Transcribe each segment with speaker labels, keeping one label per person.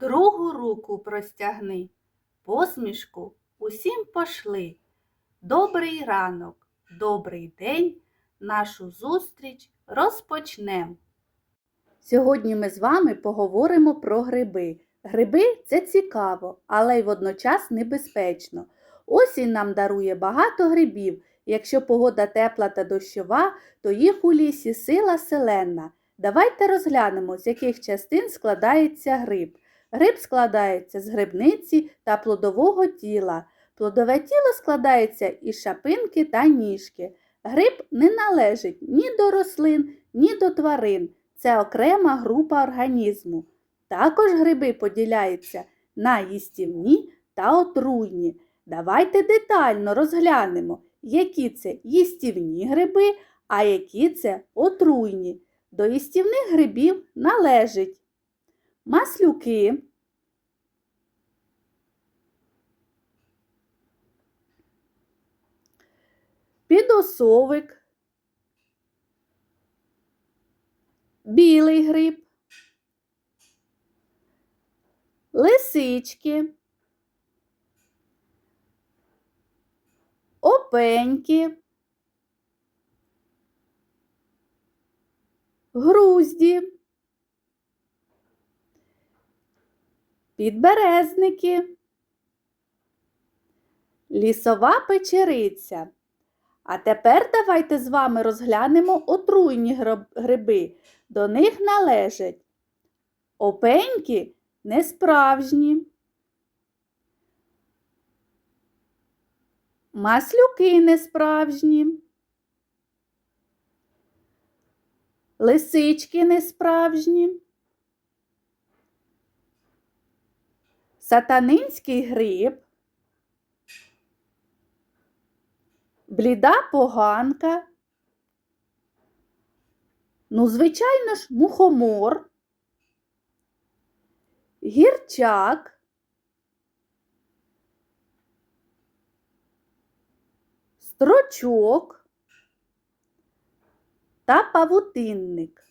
Speaker 1: другу руку простягни, посмішку усім пошли. Добрий ранок, добрий день, нашу зустріч розпочнем. Сьогодні ми з вами поговоримо про гриби. Гриби це цікаво, але й водночас небезпечно. Осінь нам дарує багато грибів. Якщо погода тепла та дощова, то їх у лісі сила селенна. Давайте розглянемо, з яких частин складається гриб. Гриб складається з грибниці та плодового тіла. Плодове тіло складається із шапинки та ніжки. Гриб не належить ні до рослин, ні до тварин. Це окрема група організму. Також гриби поділяються на їстівні та отруйні. Давайте детально розглянемо, які це їстівні гриби, а які це отруйні. До їстівних грибів належить маслюки, підосовик, білий гриб, лисички, опеньки, грузді, підберезники, лісова печериця. А тепер давайте з вами розглянемо отруйні гриби. До них належать опеньки несправжні, маслюки несправжні, лисички несправжні, сатанинський гриб, бліда поганка, ну, звичайно ж, мухомор, гірчак, строчок. Та павутинник.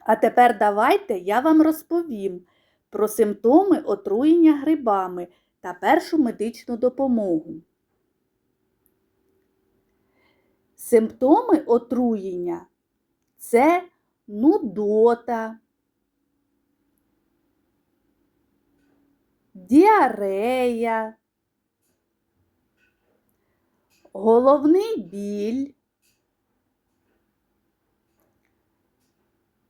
Speaker 1: А тепер давайте я вам розповім про симптоми отруєння грибами та першу медичну допомогу. Симптоми отруєння це нудота, діарея, головний біль,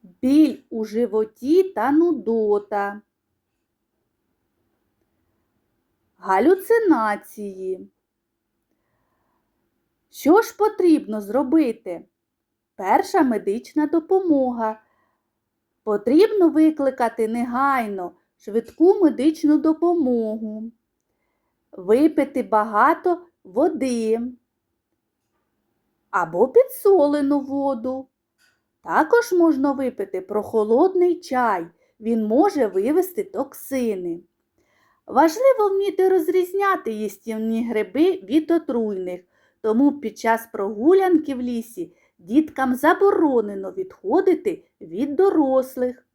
Speaker 1: біль у животі та нудота, галюцинації. Що ж потрібно зробити? Перша медична допомога. Потрібно викликати негайно швидку медичну допомогу, випити багато води або підсолену воду. Також можна випити прохолодний чай, він може вивести токсини. Важливо вміти розрізняти їстівні гриби від отруйних, тому під час прогулянки в лісі діткам заборонено відходити від дорослих.